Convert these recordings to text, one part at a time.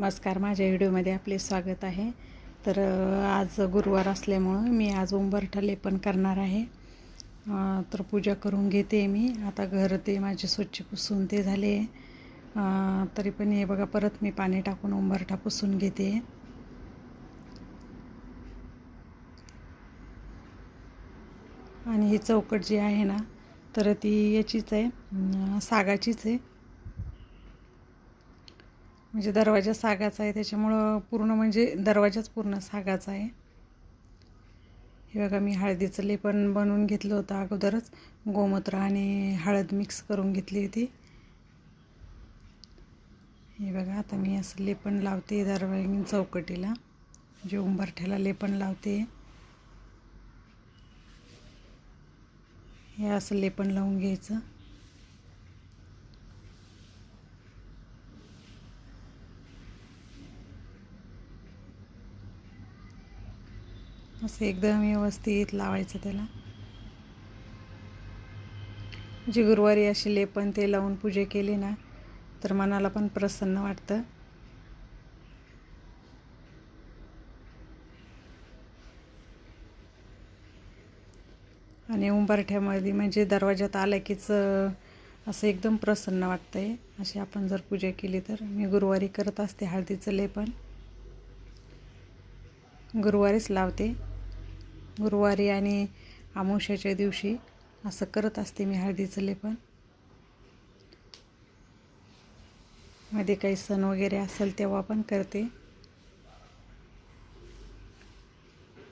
नमस्कार माझ्या व्हिडिओमध्ये आपले स्वागत आहे. तर आज गुरुवार असल्यामुळं मी आज उंबरठा लेपन करणार आहे. तर पूजा करून घेते मी. आता घर ते माझे स्वच्छ पुसून ते झाले. तरी पण हे बघा परत मी पाणी टाकून उंबरठा पुसून घेते. आणि ही चौकट जी आहे ना तर ती याचीच आहे सागाचीच आहे. म्हणजे दरवाजा सागाचा आहे त्याच्यामुळं पूर्ण म्हणजे दरवाजाच पूर्ण सागाचा आहे. हे बघा मी हळदीचं लेपन बनवून घेतलं होतं अगोदरच. गोमूत्र आणि हळद मिक्स करून घेतली होती. हे बघा आता मी असं लेपन लावते दरवाजा चौकटीला. म्हणजे उंबरठ्याला लेपन लावते. हे असं लेपन लावून घ्यायचं. असं एकदम व्यवस्थित लावायचं त्याला. जे गुरुवारी अशी लेपन ते लावून पूजे केली ना तर मनाला पण प्रसन्न वाटतं. आणि उंबरठ्यामध्ये म्हणजे दरवाज्यात आलं कीच असं एकदम प्रसन्न वाटतं आहे अशी आपण जर पूजा केली तर. मी गुरुवारी करत असते हळदीचं लेपन. गुरुवारीच लावते. गुरुवारी आणि अमावस्याच्या दिवशी असं करत असते मी हळदीचं लेपन. मध्ये काही सण वगैरे असेल तेव्हा पण करते.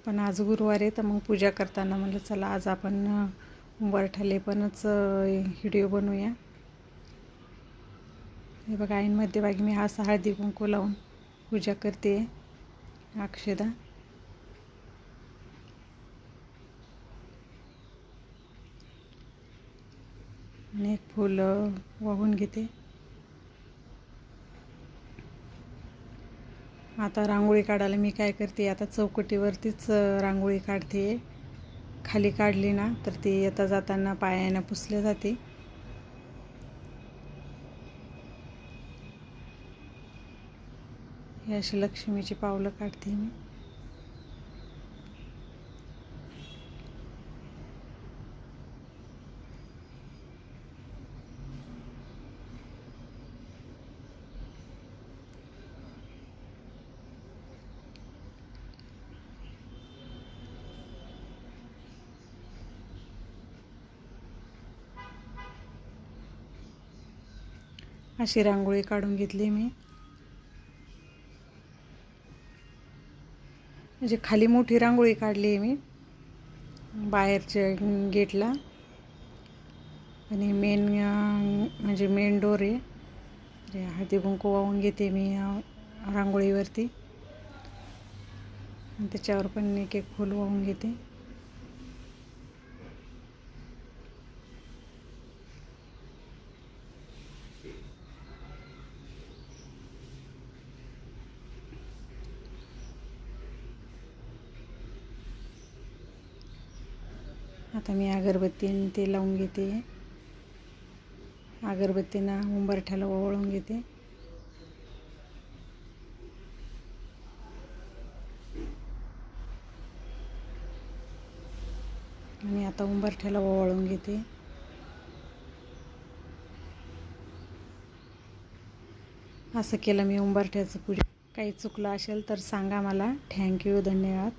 पण आज गुरुवार आहे तर मग पूजा करताना म्हणलं चला आज आपण उंबरठा लेपनच व्हिडिओ बनवूया. हे बघा आईन मध्यभागी मी हा हळदी कुंकू लावून पूजा करते अक्षदा. आणि एक फूल वाहून घेते. आता रांगोळी काढायला मी काय करते आता चौकटीवरतीच रांगोळी काढते. खाली काढली ना तर ती येता जाताना पायानं पुसले जाते. हे अशी लक्ष्मीची पावलं काढते मी. अशी रांगोळी काढून घेतली मी. म्हणजे खाली मोठी रांगोळी काढली आहे मी बाहेरच्या गेटला. आणि मेन म्हणजे मेन डोर आहे. जे हळदी कुंकू वाहून घेते मी रांगोळीवरती. आणि त्याच्यावर पण एक एक फूल वाहून घेते. आता मी अगरबत्तीनं ते लावून घेते. अगरबत्तीनं उंबरठ्याला ओवाळून घेते. आणि आता उंबरठ्याला ओवाळून घेते. असं केलं मी उंबरठ्याचं पूजा काही चुकलं असेल तर सांगा मला. थँक्यू धन्यवाद.